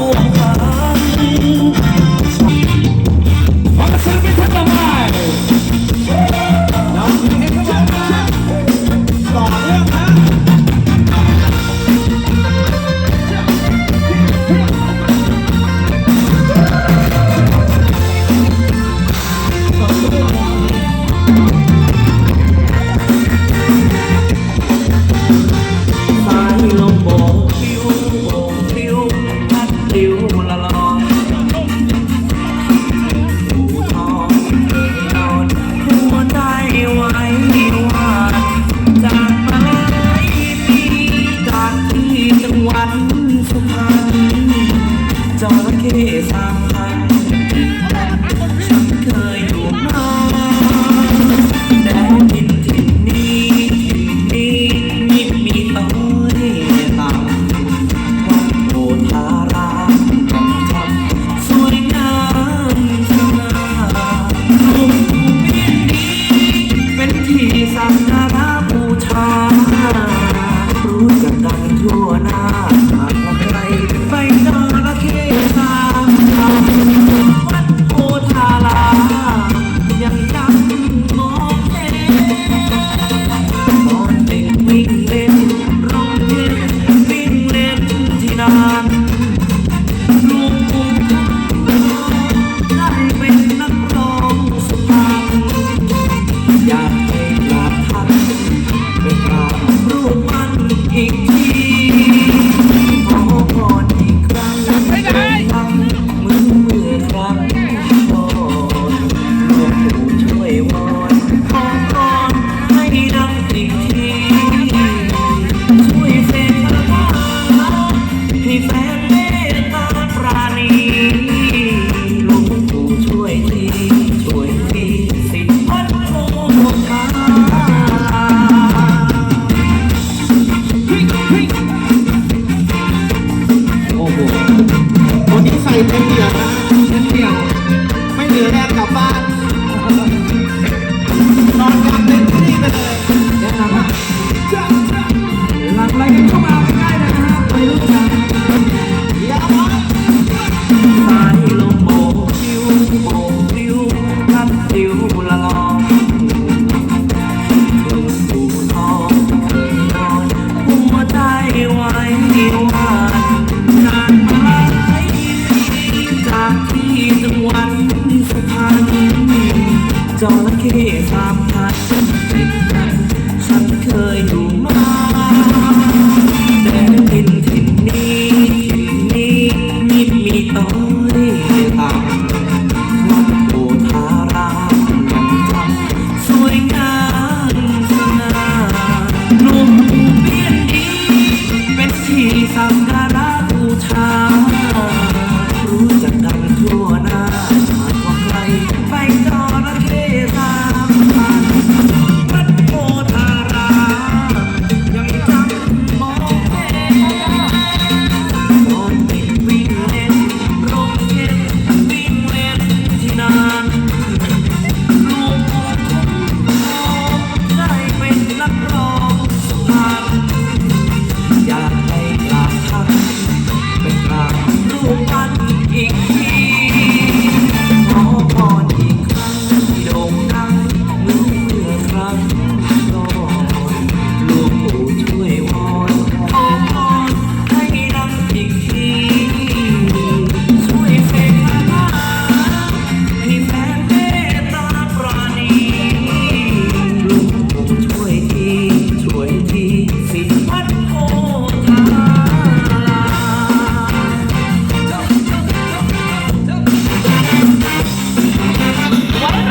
Bình บ้านนอนกลางเต็ที่ไปเลยหลังไรกันเข้ามาใกล้นะฮะไปรู้จักสายลมโบกคิ้วโบกคิ้วทัดคิ้วละลองเคยผูกคอเคนอนหัวใจไว้ ที่สาม